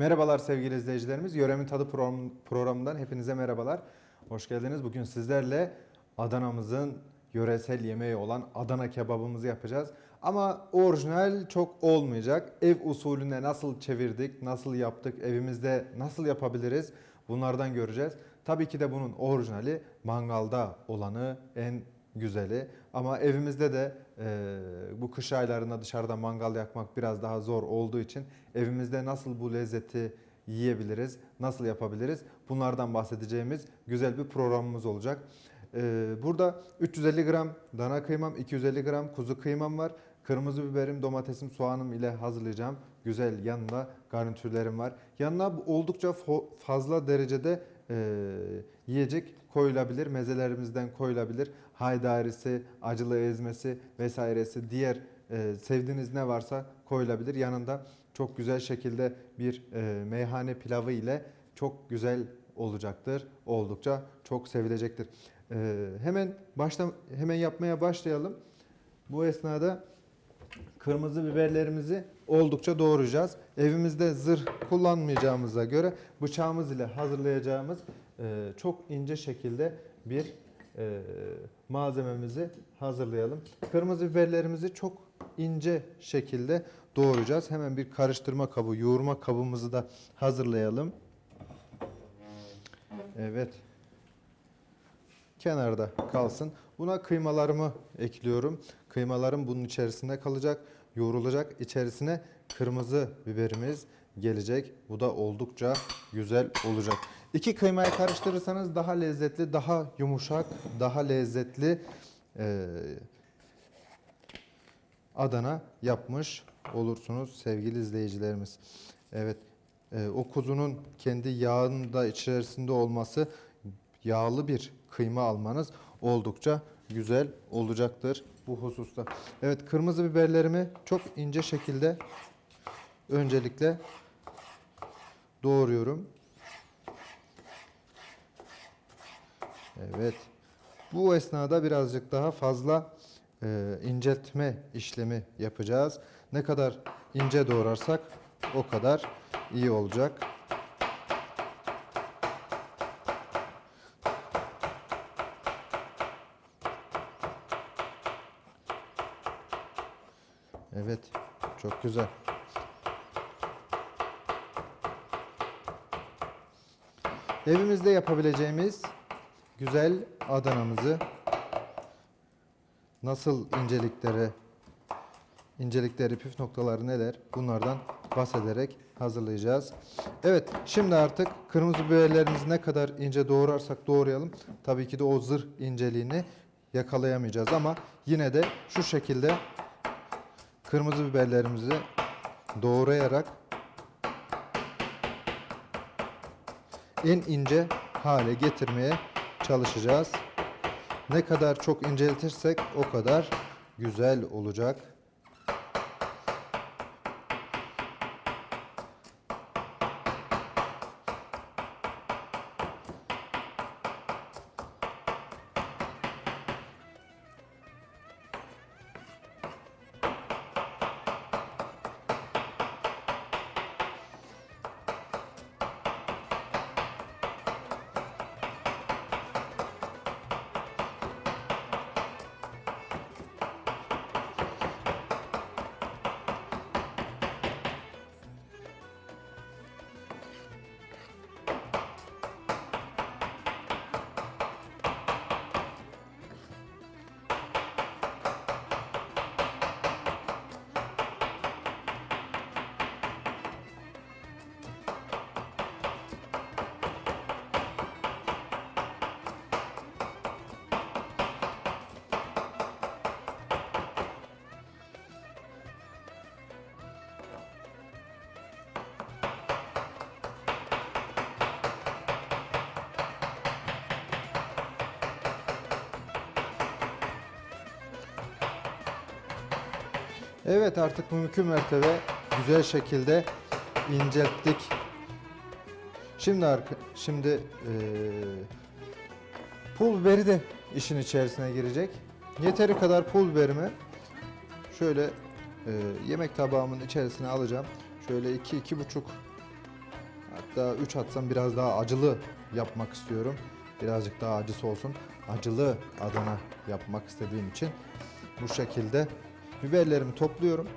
Merhabalar sevgili izleyicilerimiz. Yöremin Tadı program- programından hepinize merhabalar. Hoş geldiniz. Bugün sizlerle Adana'mızın yöresel yemeği olan Adana kebabımızı yapacağız. Ama orijinal çok olmayacak. Ev usulüne nasıl çevirdik, nasıl yaptık, evimizde nasıl yapabiliriz bunlardan göreceğiz. Tabii ki de bunun orijinali mangalda olanı en güzeli. Ama evimizde de e, bu kış aylarında dışarıda mangal yakmak biraz daha zor olduğu için evimizde nasıl bu lezzeti yiyebiliriz, nasıl yapabiliriz bunlardan bahsedeceğimiz güzel bir programımız olacak. E, burada 350 gram dana kıymam, 250 gram kuzu kıymam var. Kırmızı biberim, domatesim, soğanım ile hazırlayacağım. Güzel yanında garnitürlerim var. Yanına oldukça fazla derecede e, yiyecek koyulabilir. Mezelerimizden koyulabilir. Haydarisi, acılı ezmesi vesairesi diğer e, sevdiğiniz ne varsa koyulabilir. Yanında çok güzel şekilde bir e, meyhane pilavı ile çok güzel olacaktır. Oldukça çok sevilecektir. E, hemen başta hemen yapmaya başlayalım. Bu esnada kırmızı biberlerimizi oldukça doğrayacağız. Evimizde zırh kullanmayacağımıza göre bıçağımız ile hazırlayacağımız e, çok ince şekilde bir e, malzememizi hazırlayalım. Kırmızı biberlerimizi çok ince şekilde doğrayacağız. Hemen bir karıştırma kabı, yoğurma kabımızı da hazırlayalım. Evet. Kenarda kalsın. Buna kıymalarımı ekliyorum. Kıymalarım bunun içerisinde kalacak, yoğrulacak. İçerisine kırmızı biberimiz gelecek. Bu da oldukça güzel olacak. İki kıymayı karıştırırsanız daha lezzetli, daha yumuşak, daha lezzetli eee, Adana yapmış olursunuz sevgili izleyicilerimiz. Evet, e, o kuzunun kendi yağının da içerisinde olması yağlı bir kıyma almanız oldukça güzel olacaktır bu hususta. Evet, kırmızı biberlerimi çok ince şekilde öncelikle doğruyorum. Evet. Bu esnada birazcık daha fazla e, inceltme işlemi yapacağız. Ne kadar ince doğrarsak o kadar iyi olacak. Evet, çok güzel. Evimizde yapabileceğimiz güzel Adana'mızı nasıl incelikleri, incelikleri, püf noktaları neler bunlardan bahsederek hazırlayacağız. Evet, şimdi artık kırmızı biberlerimizi ne kadar ince doğrarsak doğrayalım. Tabii ki de o zırh inceliğini yakalayamayacağız ama yine de şu şekilde kırmızı biberlerimizi doğrayarak en ince hale getirmeye çalışacağız. Ne kadar çok inceltirsek o kadar güzel olacak. Evet artık mümkün mertebe güzel şekilde incelttik. Şimdi arka, şimdi eee pul biberi de işin içerisine girecek. Yeteri kadar pul biberimi şöyle eee, yemek tabağımın içerisine alacağım. Şöyle iki iki buçuk Hatta 3 atsam biraz daha acılı yapmak istiyorum. Birazcık daha acısı olsun. Acılı Adana yapmak istediğim için bu şekilde biberlerimi topluyorum.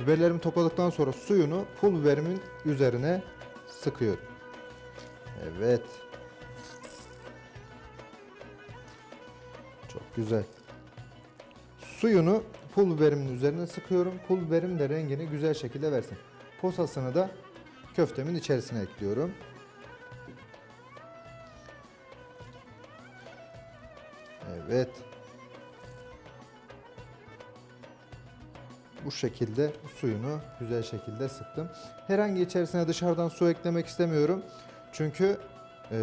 Biberlerimi topladıktan sonra suyunu pul biberimin üzerine sıkıyorum. Evet. Çok güzel. Suyunu pul biberimin üzerine sıkıyorum. Pul biberim de rengini güzel şekilde versin. Posasını da köftemin içerisine ekliyorum. Evet. Bu şekilde suyunu güzel şekilde sıktım. Herhangi içerisine dışarıdan su eklemek istemiyorum. Çünkü eee,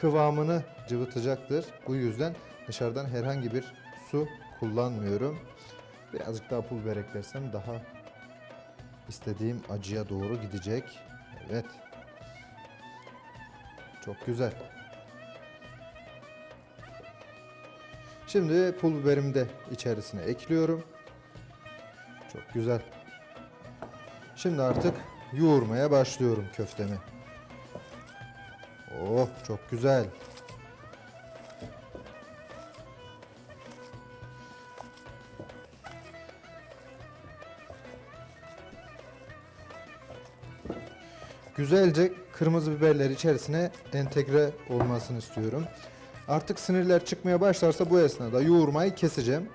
kıvamını cıvıtacaktır. Bu yüzden dışarıdan herhangi bir su kullanmıyorum. Birazcık daha pul biber daha istediğim acıya doğru gidecek. Evet. Çok güzel. Şimdi pul biberimi de içerisine ekliyorum. Çok güzel. Şimdi artık yoğurmaya başlıyorum köftemi. Oh çok güzel. Güzelce kırmızı biberler içerisine entegre olmasını istiyorum. Artık sinirler çıkmaya başlarsa bu esnada yoğurmayı keseceğim.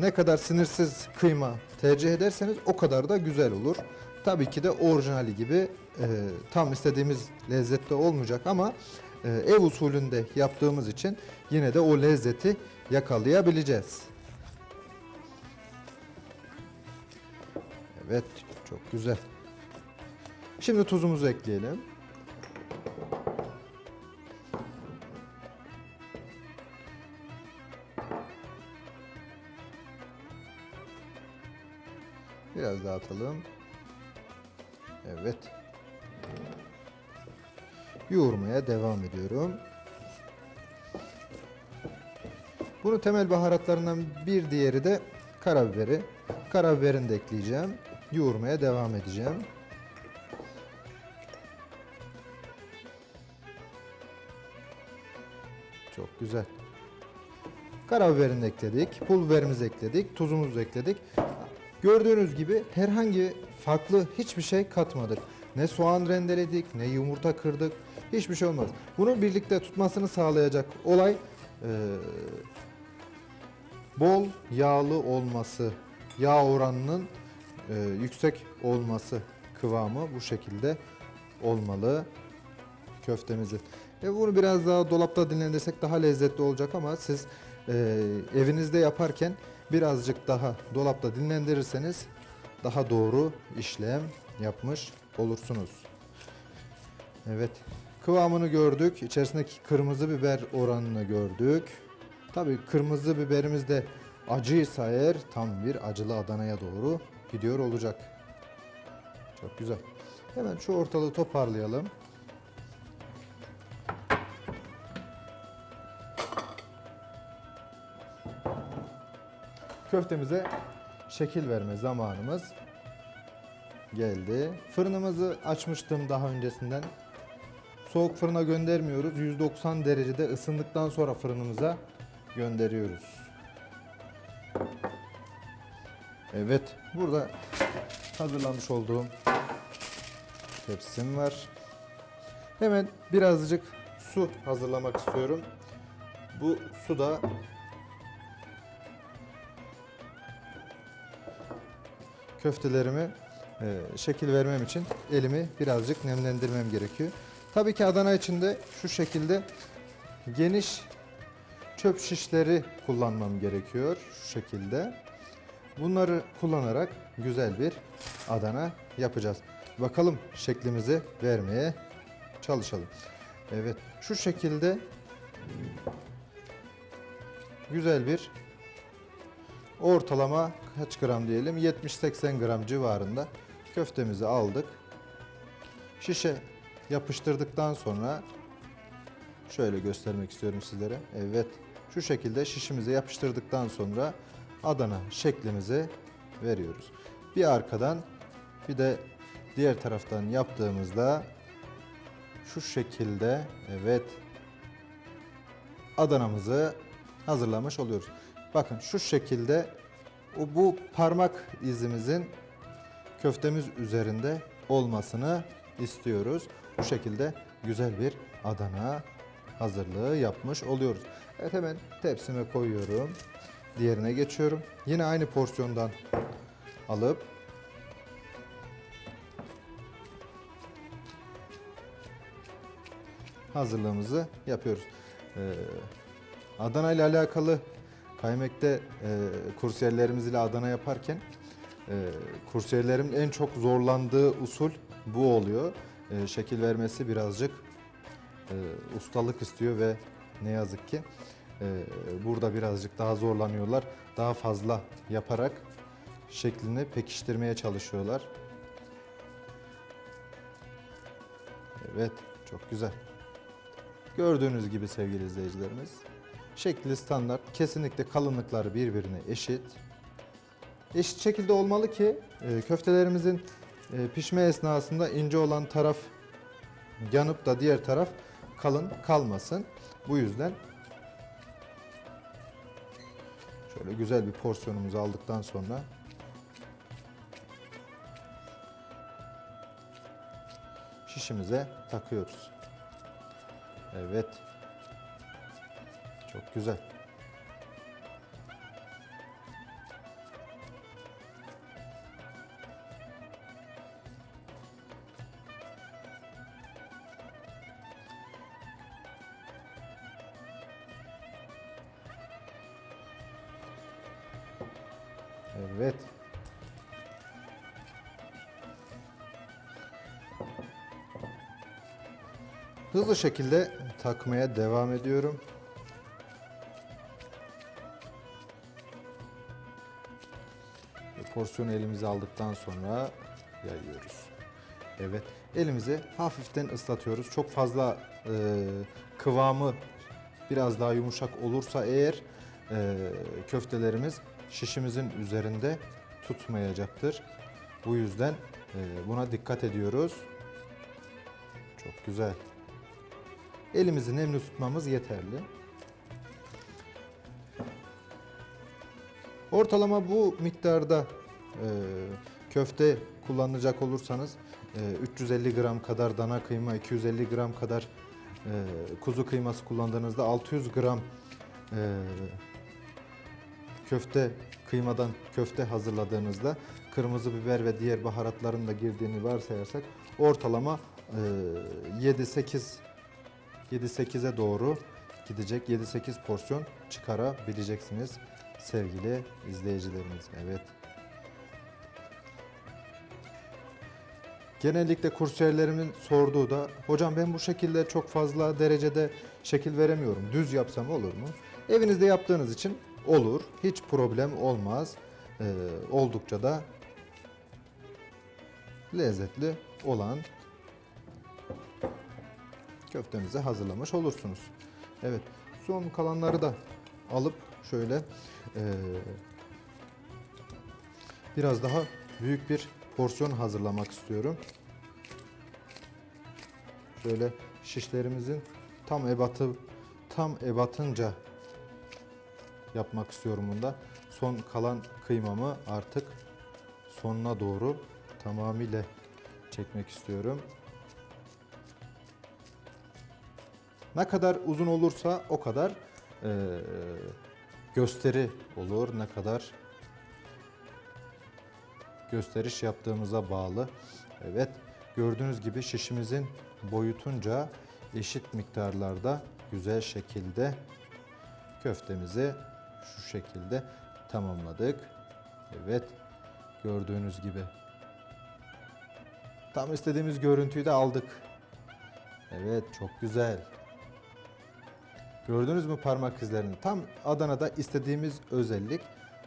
Ne kadar sinirsiz kıyma tercih ederseniz o kadar da güzel olur. Tabii ki de orijinali gibi e, tam istediğimiz lezzette olmayacak ama e, ev usulünde yaptığımız için yine de o lezzeti yakalayabileceğiz. Evet, çok güzel. Şimdi tuzumuzu ekleyelim. Biraz daha atalım. Evet. Yoğurmaya devam ediyorum. Bunu temel baharatlarından bir diğeri de karabiberi. Karabiberini de ekleyeceğim. Yoğurmaya devam edeceğim. Çok güzel. Karabiberini ekledik, pul biberimizi ekledik, tuzumuzu ekledik. Gördüğünüz gibi herhangi farklı hiçbir şey katmadık. Ne soğan rendeledik, ne yumurta kırdık. Hiçbir şey olmaz. Bunu birlikte tutmasını sağlayacak olay eee, bol yağlı olması, yağ oranının eee, yüksek olması kıvamı bu şekilde olmalı köftemizi. E bunu biraz daha dolapta dinlendirsek daha lezzetli olacak ama siz e, evinizde yaparken birazcık daha dolapta dinlendirirseniz daha doğru işlem yapmış olursunuz. Evet. Kıvamını gördük. İçerisindeki kırmızı biber oranını gördük. Tabii kırmızı biberimiz de acıysa eğer tam bir acılı Adana'ya doğru gidiyor olacak. Çok güzel. Hemen şu ortalığı toparlayalım. Köftemize şekil verme zamanımız geldi. Fırınımızı açmıştım daha öncesinden. Soğuk fırına göndermiyoruz. 190 derecede ısındıktan sonra fırınımıza gönderiyoruz. Evet, burada hazırlamış olduğum tepsim var. Hemen birazcık su hazırlamak istiyorum. Bu su da köftelerimi e, şekil vermem için elimi birazcık nemlendirmem gerekiyor. Tabii ki Adana için de şu şekilde geniş çöp şişleri kullanmam gerekiyor şu şekilde. Bunları kullanarak güzel bir Adana yapacağız. Bakalım şeklimizi vermeye çalışalım. Evet şu şekilde güzel bir ortalama kaç gram diyelim 70-80 gram civarında köftemizi aldık. Şişe yapıştırdıktan sonra şöyle göstermek istiyorum sizlere. Evet şu şekilde şişimize yapıştırdıktan sonra Adana şeklimizi veriyoruz. Bir arkadan bir de diğer taraftan yaptığımızda şu şekilde evet Adanamızı hazırlamış oluyoruz. Bakın şu şekilde bu parmak izimizin köftemiz üzerinde olmasını istiyoruz. Bu şekilde güzel bir Adana hazırlığı yapmış oluyoruz. Evet hemen tepsime koyuyorum. Diğerine geçiyorum. Yine aynı porsiyondan alıp hazırlığımızı yapıyoruz. Ee, Adana ile alakalı Kaymek'te e, kursiyerlerimiz ile Adana yaparken e, kursiyerlerin en çok zorlandığı usul bu oluyor. E, şekil vermesi birazcık e, ustalık istiyor ve ne yazık ki e, burada birazcık daha zorlanıyorlar. Daha fazla yaparak şeklini pekiştirmeye çalışıyorlar. Evet, çok güzel. Gördüğünüz gibi sevgili izleyicilerimiz, şekli standart, kesinlikle kalınlıkları birbirine eşit. Eşit şekilde olmalı ki e, köftelerimizin e, pişme esnasında ince olan taraf yanıp da diğer taraf kalın kalmasın. Bu yüzden şöyle güzel bir porsiyonumuzu aldıktan sonra şişimize takıyoruz. Evet. Çok güzel. Evet. Hızlı şekilde takmaya devam ediyorum. Porsiyonu elimize aldıktan sonra yayıyoruz. Evet, elimizi hafiften ıslatıyoruz. Çok fazla e, kıvamı biraz daha yumuşak olursa eğer e, köftelerimiz şişimizin üzerinde tutmayacaktır. Bu yüzden e, buna dikkat ediyoruz. Çok güzel. Elimizi nemli tutmamız yeterli. Ortalama bu miktarda köfte kullanacak olursanız e, 350 gram kadar dana kıyma, 250 gram kadar e, kuzu kıyması kullandığınızda 600 gram e, köfte kıymadan köfte hazırladığınızda kırmızı biber ve diğer baharatların da girdiğini varsayarsak ortalama e, 7-8 7-8'e doğru gidecek 7-8 porsiyon çıkarabileceksiniz sevgili izleyicilerimiz. Evet. Genellikle kursiyerlerimin sorduğu da hocam ben bu şekilde çok fazla derecede şekil veremiyorum. Düz yapsam olur mu? Evinizde yaptığınız için olur. Hiç problem olmaz. Ee, oldukça da lezzetli olan köftemizi hazırlamış olursunuz. Evet, son kalanları da alıp şöyle eee, biraz daha büyük bir porsiyon hazırlamak istiyorum. Şöyle şişlerimizin tam ebatı tam ebatınca yapmak istiyorum bunda. Son kalan kıymamı artık sonuna doğru tamamıyla çekmek istiyorum. Ne kadar uzun olursa o kadar eee, gösteri olur. Ne kadar gösteriş yaptığımıza bağlı. Evet gördüğünüz gibi şişimizin boyutunca eşit miktarlarda güzel şekilde köftemizi şu şekilde tamamladık. Evet gördüğünüz gibi tam istediğimiz görüntüyü de aldık. Evet çok güzel. Gördünüz mü parmak izlerini? Tam Adana'da istediğimiz özellik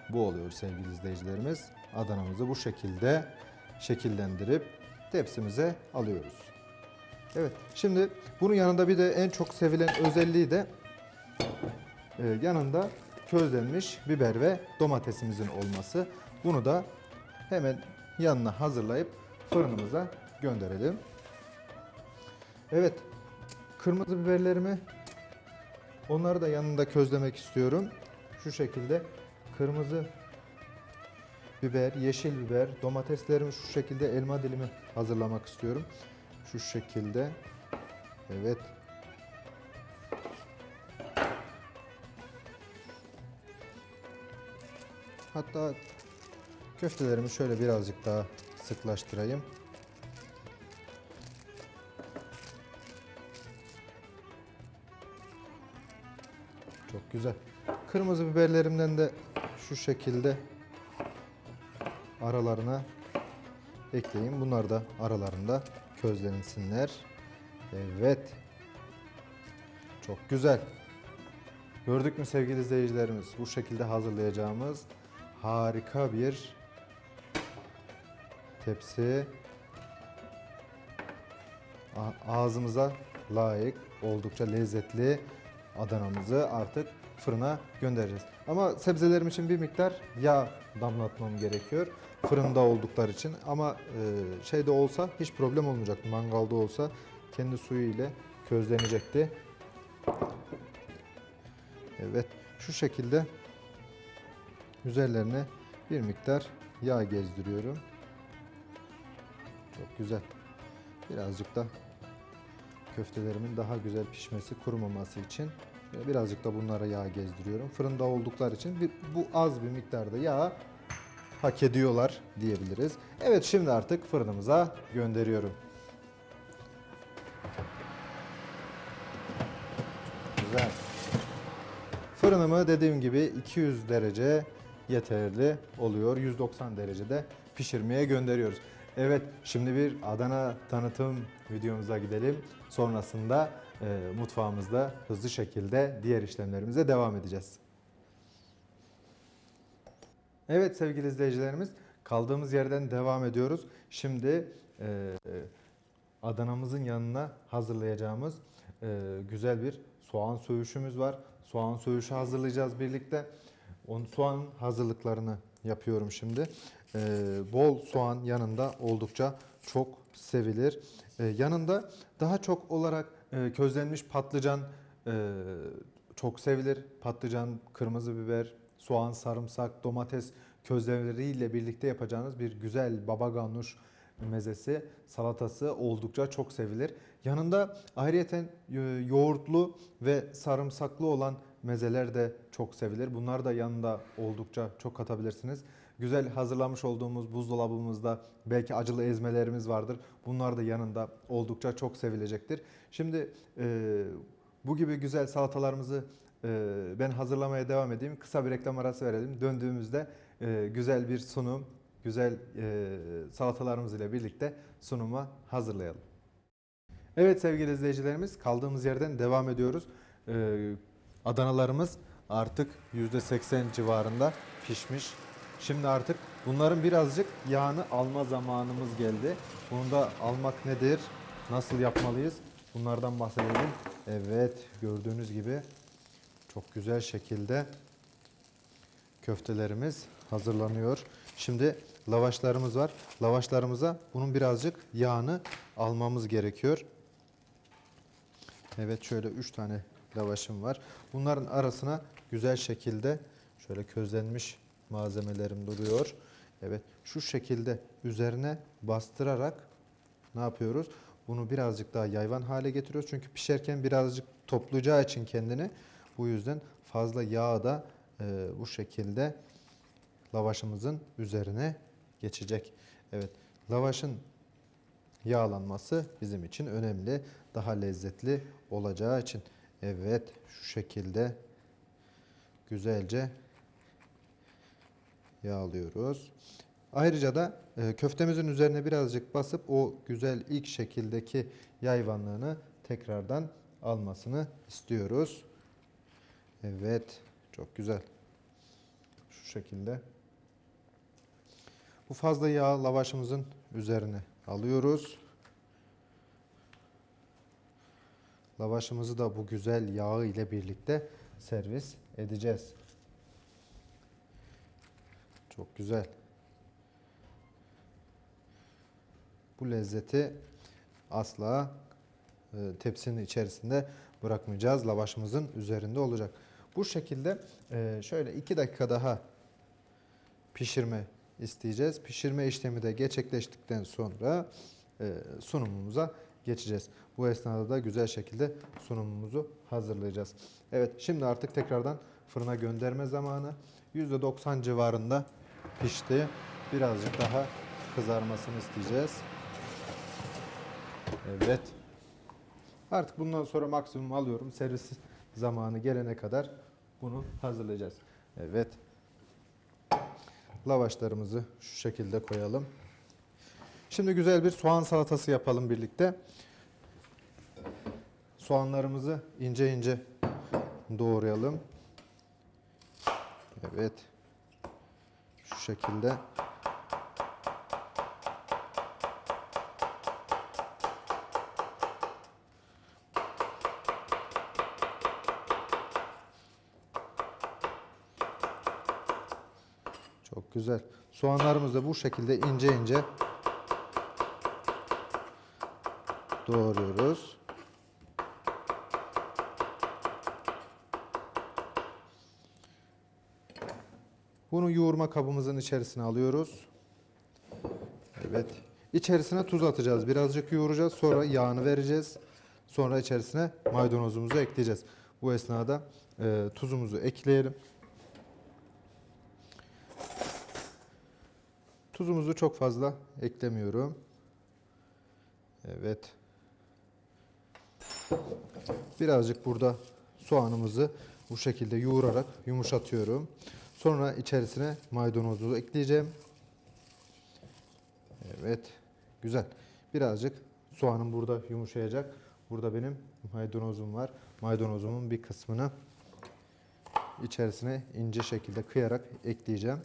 bu oluyor sevgili izleyicilerimiz. Adana'mızı bu şekilde şekillendirip tepsimize alıyoruz. Evet şimdi bunun yanında bir de en çok sevilen özelliği de e, yanında közlenmiş biber ve domatesimizin olması. Bunu da hemen yanına hazırlayıp fırınımıza gönderelim. Evet. Kırmızı biberlerimi onları da yanında közlemek istiyorum. Şu şekilde kırmızı biber, yeşil biber, domateslerimi şu şekilde elma dilimi hazırlamak istiyorum. Şu şekilde. Evet. Hatta köftelerimi şöyle birazcık daha sıklaştırayım. Çok güzel. Kırmızı biberlerimden de şu şekilde aralarına ekleyin. Bunlar da aralarında közlensinler. Evet. Çok güzel. Gördük mü sevgili izleyicilerimiz? Bu şekilde hazırlayacağımız harika bir tepsi. Ağzımıza layık, oldukça lezzetli Adana'mızı artık fırına göndereceğiz. Ama sebzelerim için bir miktar yağ damlatmam gerekiyor. Fırında oldukları için ama e, şeyde olsa hiç problem olmayacak. Mangalda olsa kendi suyu ile közlenecekti. Evet şu şekilde üzerlerine bir miktar yağ gezdiriyorum. Çok güzel. Birazcık da köftelerimin daha güzel pişmesi, kurumaması için birazcık da bunlara yağ gezdiriyorum. Fırında oldukları için bir, bu az bir miktarda yağ hak ediyorlar diyebiliriz. Evet şimdi artık fırınımıza gönderiyorum. Güzel. Fırınımı dediğim gibi 200 derece yeterli oluyor. 190 derecede pişirmeye gönderiyoruz. Evet şimdi bir Adana tanıtım videomuza gidelim. Sonrasında e, mutfağımızda hızlı şekilde diğer işlemlerimize devam edeceğiz. Evet sevgili izleyicilerimiz kaldığımız yerden devam ediyoruz. Şimdi e, Adana'mızın yanına hazırlayacağımız e, güzel bir soğan söğüşümüz var. Soğan söğüşü hazırlayacağız birlikte. Onun soğan hazırlıklarını yapıyorum şimdi. E, bol soğan yanında oldukça çok sevilir. E, yanında daha çok olarak e, közlenmiş patlıcan e, çok sevilir. Patlıcan, kırmızı biber, soğan, sarımsak, domates közlemeleriyle birlikte yapacağınız bir güzel baba ganoush mezesi, salatası oldukça çok sevilir. Yanında ayrıyeten e, yoğurtlu ve sarımsaklı olan mezeler de çok sevilir. Bunlar da yanında oldukça çok katabilirsiniz. Güzel hazırlamış olduğumuz buzdolabımızda belki acılı ezmelerimiz vardır. Bunlar da yanında oldukça çok sevilecektir. Şimdi e, bu gibi güzel salatalarımızı e, ben hazırlamaya devam edeyim. Kısa bir reklam arası verelim. Döndüğümüzde e, güzel bir sunum, güzel e, salatalarımız ile birlikte sunuma hazırlayalım. Evet sevgili izleyicilerimiz kaldığımız yerden devam ediyoruz. Ee, Adanalarımız artık %80 civarında pişmiş. Şimdi artık bunların birazcık yağını alma zamanımız geldi. Bunu da almak nedir? Nasıl yapmalıyız? Bunlardan bahsedelim. Evet gördüğünüz gibi çok güzel şekilde köftelerimiz hazırlanıyor. Şimdi lavaşlarımız var. Lavaşlarımıza bunun birazcık yağını almamız gerekiyor. Evet şöyle 3 tane lavaşım var. Bunların arasına güzel şekilde şöyle közlenmiş malzemelerim duruyor. Evet şu şekilde üzerine bastırarak ne yapıyoruz? Bunu birazcık daha yayvan hale getiriyoruz. Çünkü pişerken birazcık toplayacağı için kendini bu yüzden fazla yağı da e, bu şekilde lavaşımızın üzerine geçecek. Evet lavaşın yağlanması bizim için önemli. Daha lezzetli olacağı için. Evet şu şekilde güzelce yağlıyoruz. Ayrıca da e, köftemizin üzerine birazcık basıp o güzel ilk şekildeki yayvanlığını tekrardan almasını istiyoruz. Evet çok güzel. Şu şekilde. Bu fazla yağ lavaşımızın üzerine alıyoruz. Lavaşımızı da bu güzel yağı ile birlikte servis edeceğiz. Çok güzel. Bu lezzeti asla e, tepsinin içerisinde bırakmayacağız. Lavaşımızın üzerinde olacak. Bu şekilde e, şöyle 2 dakika daha pişirme isteyeceğiz. Pişirme işlemi de gerçekleştikten sonra e, sunumumuza geçeceğiz. Bu esnada da güzel şekilde sunumumuzu hazırlayacağız. Evet şimdi artık tekrardan fırına gönderme zamanı. %90 civarında pişti. Birazcık daha kızarmasını isteyeceğiz. Evet. Artık bundan sonra maksimum alıyorum. Servis zamanı gelene kadar bunu hazırlayacağız. Evet. Lavaşlarımızı şu şekilde koyalım. Şimdi güzel bir soğan salatası yapalım birlikte. Soğanlarımızı ince ince doğrayalım. Evet. Şu şekilde. Çok güzel. Soğanlarımızı da bu şekilde ince ince doğruyoruz. Bunu yoğurma kabımızın içerisine alıyoruz. Evet. İçerisine tuz atacağız. Birazcık yoğuracağız. Sonra yağını vereceğiz. Sonra içerisine maydanozumuzu ekleyeceğiz. Bu esnada e, tuzumuzu ekleyelim. Tuzumuzu çok fazla eklemiyorum. Evet. Birazcık burada soğanımızı bu şekilde yoğurarak yumuşatıyorum. Sonra içerisine maydanozu ekleyeceğim. Evet. Güzel. Birazcık soğanım burada yumuşayacak. Burada benim maydanozum var. Maydanozumun bir kısmını içerisine ince şekilde kıyarak ekleyeceğim.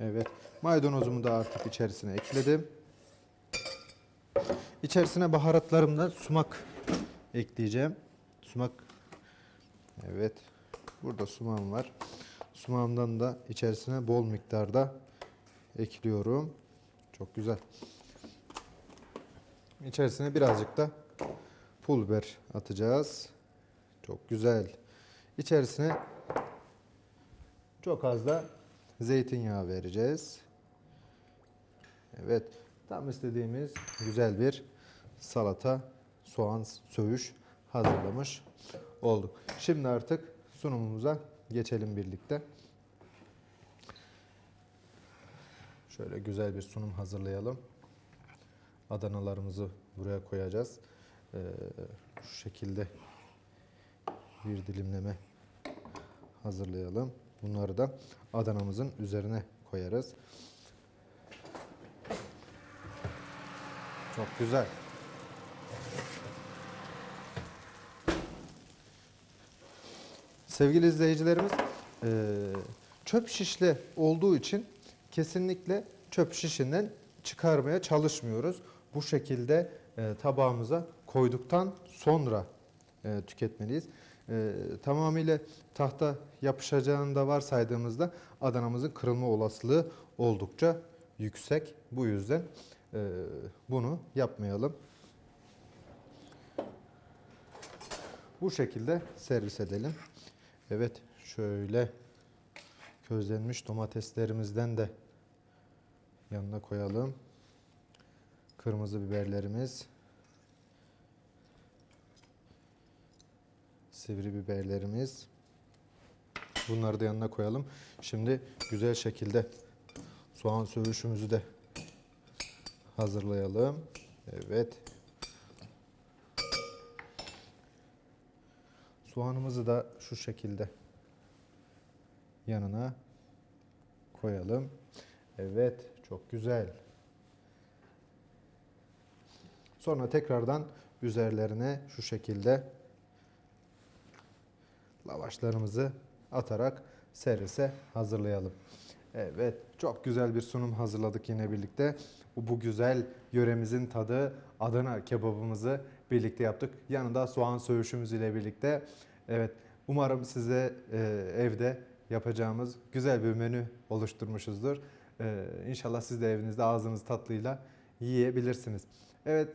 Evet. Maydanozumu da artık içerisine ekledim. İçerisine baharatlarımda sumak ekleyeceğim. Sumak. Evet. Burada sumağım var. Sumağımdan da içerisine bol miktarda ekliyorum. Çok güzel. İçerisine birazcık da pul biber atacağız. Çok güzel. İçerisine çok az da zeytinyağı vereceğiz. Evet, tam istediğimiz güzel bir salata, soğan söğüş hazırlamış olduk. Şimdi artık sunumumuza geçelim birlikte. Şöyle güzel bir sunum hazırlayalım. Adanalarımızı buraya koyacağız. Ee, şu şekilde bir dilimleme hazırlayalım. Bunları da Adana'mızın üzerine koyarız. Çok güzel. Sevgili izleyicilerimiz, eee, çöp şişli olduğu için kesinlikle çöp şişinden çıkarmaya çalışmıyoruz. Bu şekilde eee, tabağımıza koyduktan sonra eee, tüketmeliyiz. Tamamıyla tahta yapışacağını da varsaydığımızda Adana'mızın kırılma olasılığı oldukça yüksek. Bu yüzden bunu yapmayalım. Bu şekilde servis edelim. Evet şöyle közlenmiş domateslerimizden de yanına koyalım. Kırmızı biberlerimiz. Sivri biberlerimiz. Bunları da yanına koyalım. Şimdi güzel şekilde soğan söğüşümüzü de hazırlayalım. Evet. Soğanımızı da şu şekilde yanına koyalım. Evet, çok güzel. Sonra tekrardan üzerlerine şu şekilde lavaşlarımızı atarak servise hazırlayalım. Evet, çok güzel bir sunum hazırladık yine birlikte. Bu, güzel yöremizin tadı Adana kebabımızı birlikte yaptık. Yanında soğan söğüşümüz ile birlikte. Evet umarım size e, evde yapacağımız güzel bir menü oluşturmuşuzdur. E, inşallah siz de evinizde ağzınız tatlıyla yiyebilirsiniz. Evet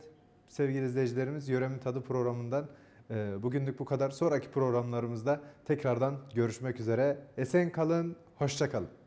sevgili izleyicilerimiz Yöremin Tadı programından e, bugünlük bu kadar. Sonraki programlarımızda tekrardan görüşmek üzere. Esen kalın, hoşça kalın.